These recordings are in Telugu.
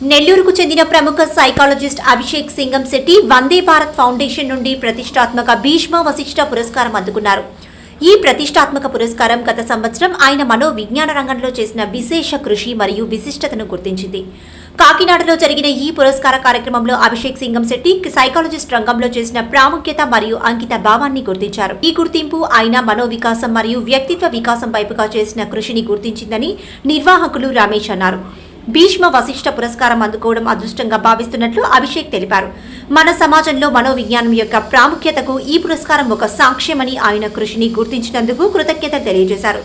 నెల్లూరుకు చెందిన ప్రముఖ సైకాలజిస్ట్ అభిషేక్ సింగం శెట్టి వందే భారత్ ఫౌండేషన్ నుండి ప్రతిష్టాత్మక భీష్మ వశిష్ఠ పురస్కారం అందుకున్నారు. ఈ ప్రతిష్టాత్మక పురస్కారం గత సంవత్సరం ఆయన మనోవిజ్ఞాన రంగంలో చేసిన విశేష కృషి మరియు విశిష్టతను గుర్తించింది. కాకినాడలో జరిగిన ఈ పురస్కార కార్యక్రమంలో అభిషేక్ సింగం శెట్టి సైకాలజిస్ట్ రంగంలో చేసిన ప్రాముఖ్యత మరియు అంకిత భావాన్ని గుర్తించారు. ఈ గుర్తింపు ఆయన మనోవికాసం మరియు వ్యక్తిత్వ వికాసం వైపుగా చేసిన కృషిని గుర్తించిందని నిర్వాహకులు రమేష్ అన్నారు. భీష్మ వశిష్ఠ పురస్కారం అందుకోవడం అదృష్టంగా భావిస్తున్నట్లు అభిషేక్ తెలిపారు. మన సమాజంలో మనోవిజ్ఞానం యొక్క ప్రాముఖ్యతకు ఈ పురస్కారం ఒక సాక్ష్యమని ఆయన కృషిని గుర్తించినందుకు కృతజ్ఞతలు తెలియజేశారు.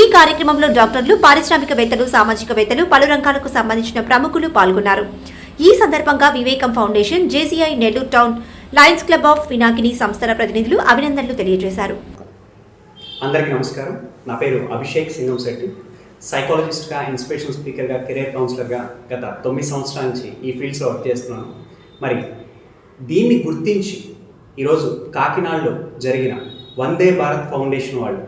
ఈ కార్యక్రమంలో డాక్టర్లు పారిశ్రామికవేత్తలు సామాజికవేత్తలు పలు రంగాలకు సంబంధించిన ప్రముఖులు పాల్గొన్నారు. ఈ సందర్భంగా Vivekam foundation JCI Nellore town lions club of Vinakini సంస్థల ప్రతినిధులు అభినందనలు తెలియజేశారు. అందరికీ నమస్కారం. నా పేరు అభిషేక్ సింగం శెట్టి సైకాలజిస్ట్గా ఇన్స్పిరేషన్ స్పీకర్గా కెరీర్ కౌన్సిలర్గా గత తొమ్మిది సంవత్సరాల నుంచి ఈ ఫీల్డ్స్లో వర్క్ చేస్తున్నాను. మరి దీన్ని గుర్తించి ఈరోజు కాకినాడలో జరిగిన వందే భారత్ ఫౌండేషన్ వాళ్ళు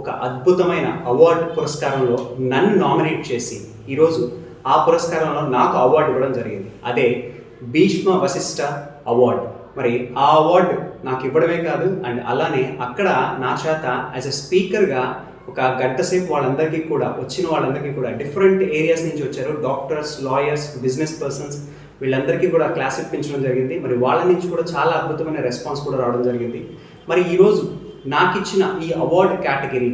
ఒక అద్భుతమైన అవార్డు పురస్కారంలో నన్ను నామినేట్ చేసి ఈరోజు ఆ పురస్కారంలో నాకు అవార్డు ఇవ్వడం జరిగింది. అదే భీష్మ వశిష్ఠ అవార్డు. మరి ఆ అవార్డు నాకు ఇవ్వడమే కాదు అండ్ అలానే అక్కడ నా చేత యాజ్ ఎ స్పీకర్గా ఒక గంట సేపు వాళ్ళందరికీ కూడా వచ్చిన వాళ్ళందరికీ కూడా డిఫరెంట్ ఏరియాస్ నుంచి వచ్చారు. డాక్టర్స్ లాయర్స్ బిజినెస్ పర్సన్స్ వీళ్ళందరికీ కూడా క్లాస్ ఇప్పించడం జరిగింది. మరి వాళ్ళ నుంచి కూడా చాలా అద్భుతమైన రెస్పాన్స్ కూడా రావడం జరిగింది. మరి ఈరోజు నాకు ఇచ్చిన ఈ award category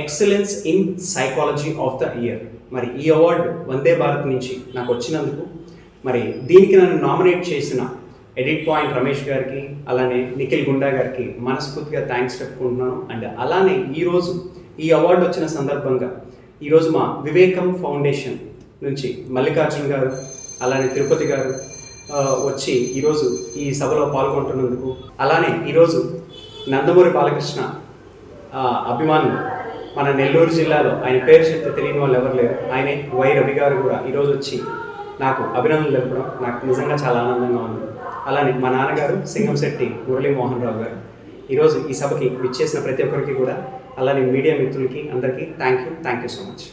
excellence in psychology of the year మరి ఈ అవార్డు వందే భారత్ నుంచి నాకు వచ్చినందుకు మరి దీనికి నన్ను నామినేట్ చేసిన ఎడిట్ పాయింట్ రమేష్ గారికి అలానే నిఖిల్ గుండా గారికి మనస్ఫూర్తిగా థ్యాంక్స్ చెప్పుకుంటున్నాను. అండ్ అలానే ఈరోజు ఈ అవార్డు వచ్చిన సందర్భంగా ఈరోజు మా వివేకం ఫౌండేషన్ నుంచి మల్లికార్జున్ గారు అలానే తిరుపతి గారు వచ్చి ఈరోజు ఈ సభలో పాల్గొంటున్నందుకు అలానే ఈరోజు నందమూరి బాలకృష్ణ అభిమానులు మన నెల్లూరు జిల్లాలో ఆయన పేరు చెప్తే తెలియని వాళ్ళు ఎవరు లేరు. ఆయనే వై రవి గారు కూడా ఈరోజు వచ్చి నాకు అభినందనలు తెలపడం నాకు నిజంగా చాలా ఆనందంగా ఉంది. అలానే మా నాన్నగారు సింగంశెట్టి శెట్టి మోహన్ రావు గారు ఈరోజు ఈ సభకి విచ్చేసిన ప్రతి ఒక్కరికి కూడా అలానే మీడియా మిత్రులకి అందరికీ thank you thank you so much